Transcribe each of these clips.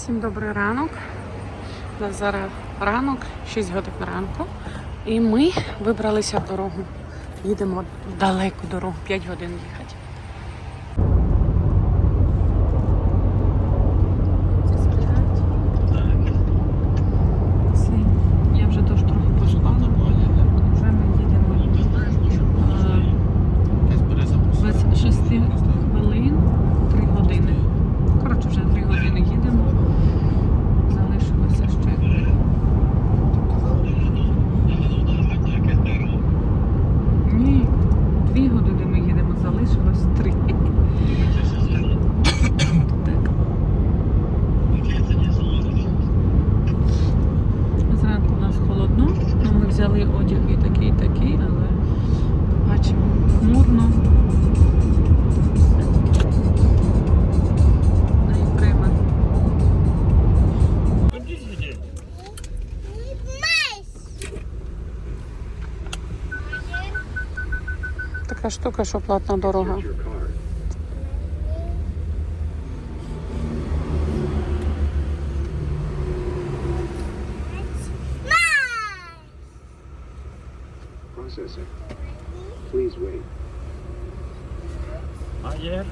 Всім добрий ранок. У зараз ранок, 6 годин ранку. І ми вибралися в дорогу. Їдемо далеку дорогу, 5 годин їхати. Така штука, що платна дорога. Please wait. Ayer.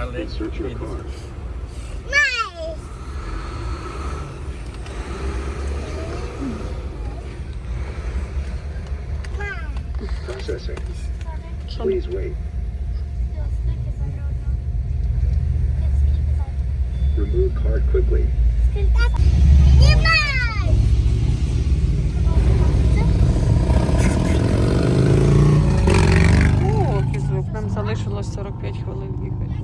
Alex. Insert your card. Processing. Please wait. Remove card quickly. О. Нам залишилось 45 хвилин їхати.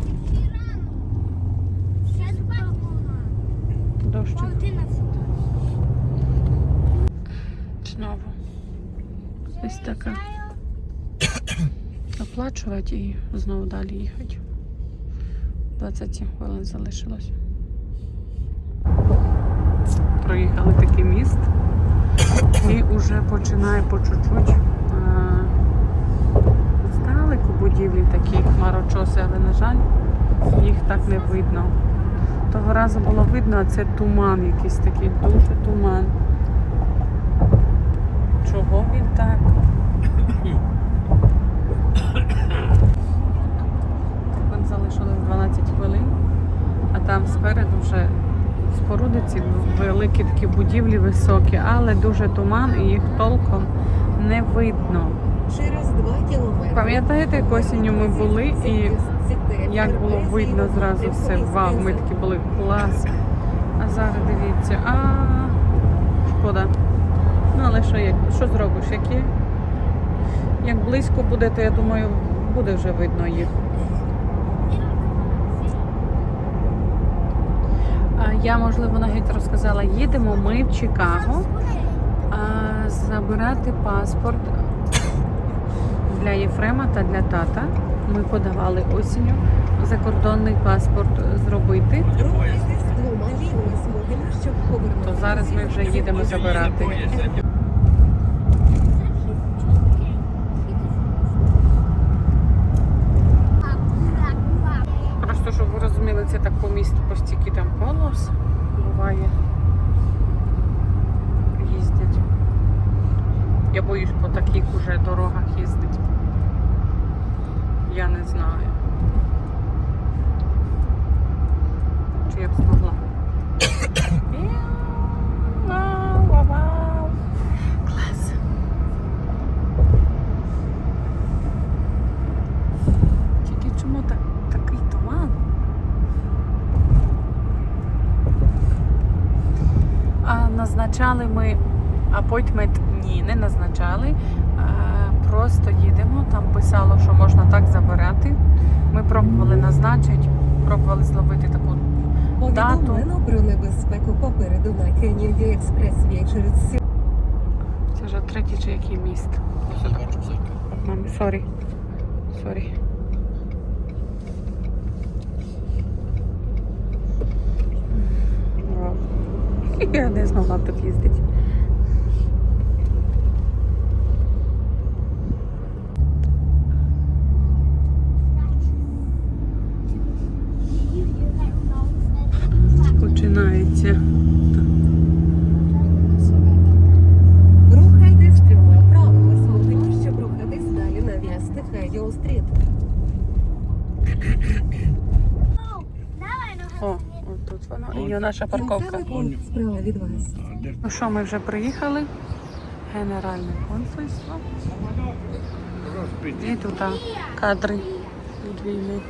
Дощик. Знову. Ось така. Оплачувати і знову далі їхати. 27 хвилин залишилось. Проїхали такий міст. І вже починає по чуть-чуть е, здалеку будівлі такі хмарочоси, але, на жаль, їх так не видно. Того разу було видно, а це туман якийсь такий, дуже туман. Чого він так? Вон залишилось 12 хвилин, а там спереду вже споруди ці великі такі будівлі високі, але дуже туман і їх толком не видно. Через 2 кілометри. Пам'ятаєте, як осінню ми були і як було видно зразу все. Вау, ми такі були клас. А зараз дивіться, а шкода. Ну, але що, як, що зробиш? Як є? Як близько буде, то я думаю, буде вже видно їх. Я, можливо, навіть розказала, їдемо ми в Чикаго а, забирати паспорт для Єфрема та для тата. Ми подавали осінню закордонний паспорт зробити. Повернути. То зараз ми вже їдемо забирати. Просто щоб ви розуміли, це так по місту по стільки там полос буває. Їздять. Я боюсь по таких уже дорогах їздити. Я не знаю. Чи я б змогла? Тільки чому так, такий туман? Назначали ми апойтмент? Ні, не назначали. Просто їдемо. Там писало, що можна так забирати. Ми пробували назначити, пробували зловити таку дату. Повідомлено про небезпеку попереду на Кеннеді експресвій через сі- Це вже третій чи який міст. Мамі, сорі. Сорі. Я не змогла тут їздити. І наша парковка. Справа від вас. Ну що, ми вже приїхали. Генеральне консульство. І тут а, кадри від війни.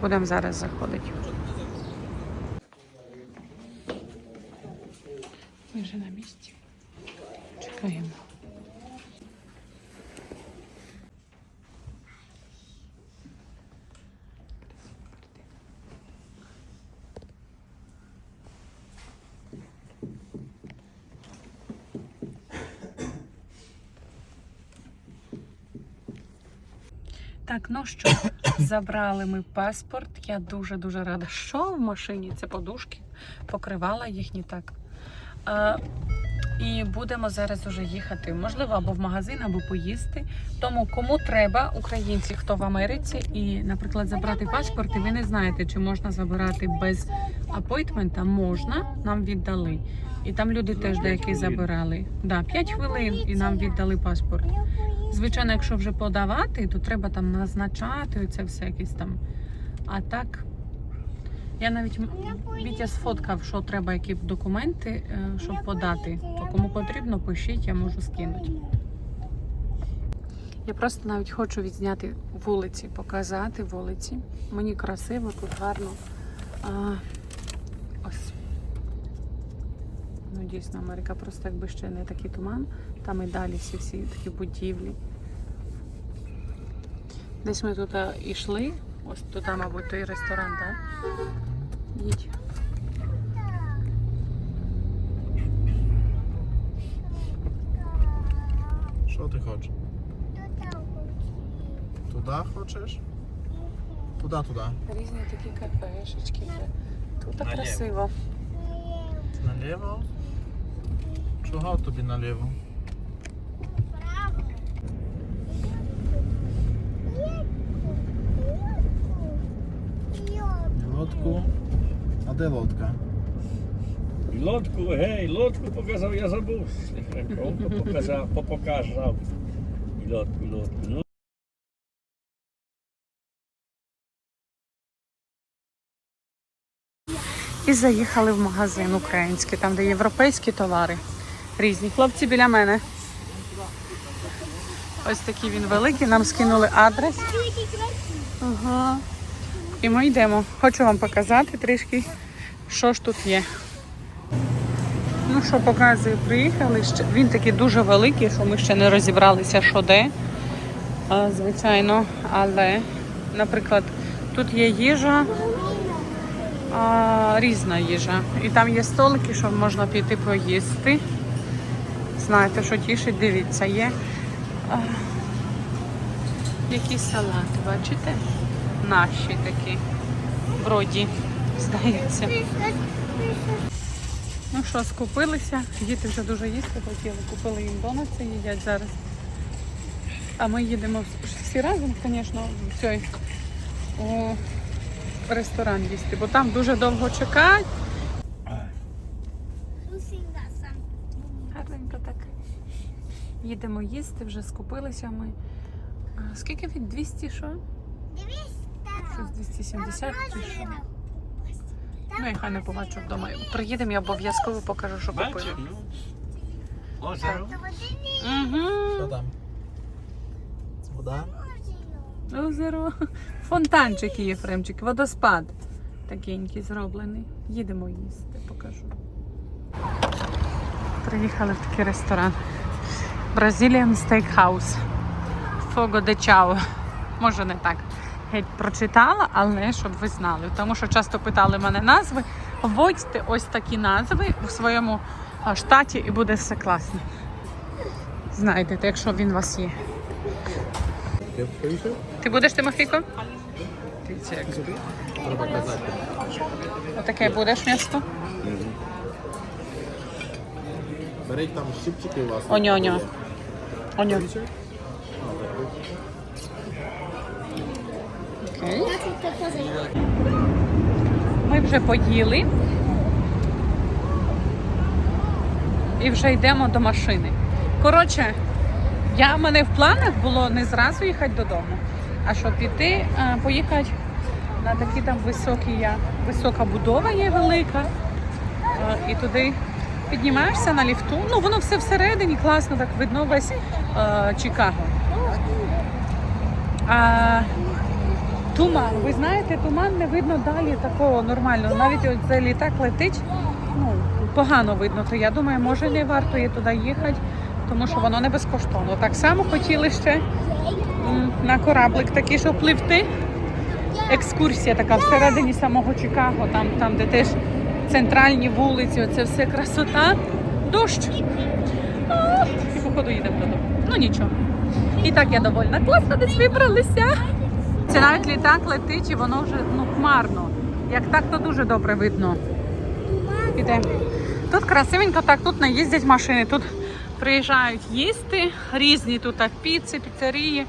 Будемо зараз заходити. Ми вже на місці. Чекаємо. Так, ну що, забрали ми паспорт. Я дуже-дуже рада, що в машині це подушки, покривала їхні так. А, і будемо зараз уже їхати, можливо, або в магазин, або поїсти. Тому кому треба, українці, хто в Америці, і, наприклад, забрати паспорт, і ви не знаєте, чи можна забирати без апойтмента, можна, нам віддали. І там люди теж деякі забирали. Да, 5 хвилин і нам віддали паспорт. Звичайно, якщо вже подавати, то треба там назначати це все якесь там. А так, я навіть Вітя сфоткав, що треба, які документи, е, щоб подати. То кому потрібно, пишіть, я можу скинути. Я просто навіть хочу відзняти вулиці, показати вулиці. Мені красиво, тут гарно. А, ось. Ну, дійсно, Америка просто якби ще не такий туман. Там і далі всі всі такі будівлі. Десь ми тут йшли. Ось тут, мабуть, той ресторан, так? Їдь. Що ти хочеш? Туди хочеш? Туди, туди. Різні такі кафешечки. Тут так красиво. Наліво? Чого тобі наліво? Лодку. А де лодка? Лодку, гей, лодку показав, я забув. Лодку показав, попоказав. І лодку, лодку. Ну, І заїхали в магазин український, там, де європейські товари. Різні. Хлопці біля мене. Ось такий він великий. Нам скинули адрес. Ага. І ми йдемо. Хочу вам показати трішки, що ж тут є. Ну що, показую, приїхали. Він такий дуже великий, що ми ще не розібралися, що де. Звичайно, але, наприклад, тут є їжа, різна їжа. І там є столики, що можна піти поїсти. Знаєте, що тішить, дивіться, є а, якісь салати, бачите? Наші такі. Вроді, здається. Ну що, скупилися. Діти вже дуже їсти хотіли. Купили їм донати, їдять зараз. А ми їдемо всі разом, звісно, в цей у ресторан їсти, бо там дуже довго чекати. Гарненько так. Їдемо їсти, вже скупилися ми. Скільки від 200 що? Щось 270 чи що? Ну, я хай не побачу вдома. Приїдемо, я обов'язково покажу, що купили. ну. Озеро. Що Угу. там? Вода? Озеро. Фонтанчик є, Єфремчик, водоспад. Такенький зроблений. Їдемо їсти, покажу. Приїхали в такий ресторан. Brazilian Steakhouse. Fogo de Chao. Може не так. Геть прочитала, але щоб ви знали. Тому що часто питали мене назви. Вводьте ось такі назви у своєму штаті і буде все класно. Знайдете, якщо він у вас є. Ти будеш Тимофійко? Дивіться, як Отаке будеш місто? Беріть там щипчики у вас. Оньо-оньо. Оню. Ми вже поїли. І вже йдемо до машини. Коротше, я, в мене в планах було не зразу їхати додому, а щоб піти, поїхати на такі там високі, висока будова є велика. І туди піднімаєшся на ліфту. Ну, воно все всередині, класно, так видно весь Чикаго. А, туман, ви знаєте, туман не видно далі такого нормального. Навіть ось цей літак летить, ну, погано видно, то я думаю, може не варто є туди їхати, тому що воно не безкоштовно. Так само хотіли ще на кораблик такий, щоб пливти. Екскурсія така всередині самого Чикаго, там, там де теж центральні вулиці, оце все красота, дощ. І походу їдемо додому. Ну нічого. І так я довольна. Класно десь вибралися. Це навіть літак летить і воно вже ну, хмарно. Як так, то дуже добре видно. Підемо. Тут красивенько, так тут не їздять машини. Тут приїжджають їсти різні тут так, піци, піцерії,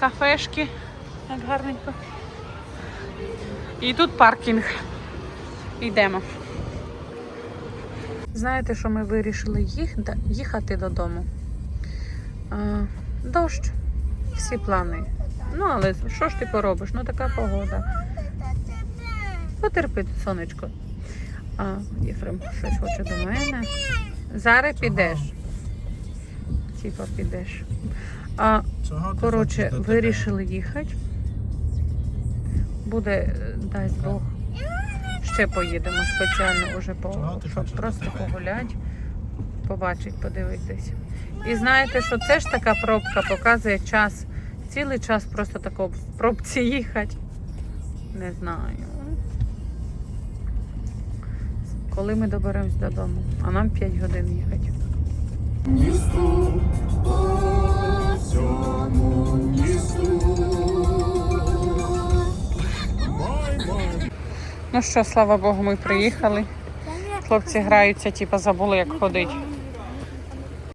кафешки. Як гарненько. І тут паркінг. Йдемо. Знаєте, що ми вирішили їх, їхати додому? Дощ. Всі плани. Ну, але що ж ти поробиш? Ну така погода. Потерпи, сонечко. А, Єфрем щось хоче до мене. Зараз підеш. Типа підеш. А, коротше, вирішили їхати. Буде, е, дасть Бог. Ще поїдемо спеціально уже по, щоб просто погуляти, побачити, подивитись. І знаєте, що це ж така пробка показує час. Цілий час просто тако в пробці їхати. Не знаю. Коли ми доберемось додому, а нам 5 годин їхати. Ну що, слава Богу, ми приїхали. Хлопці граються, типу, забули, як ходить.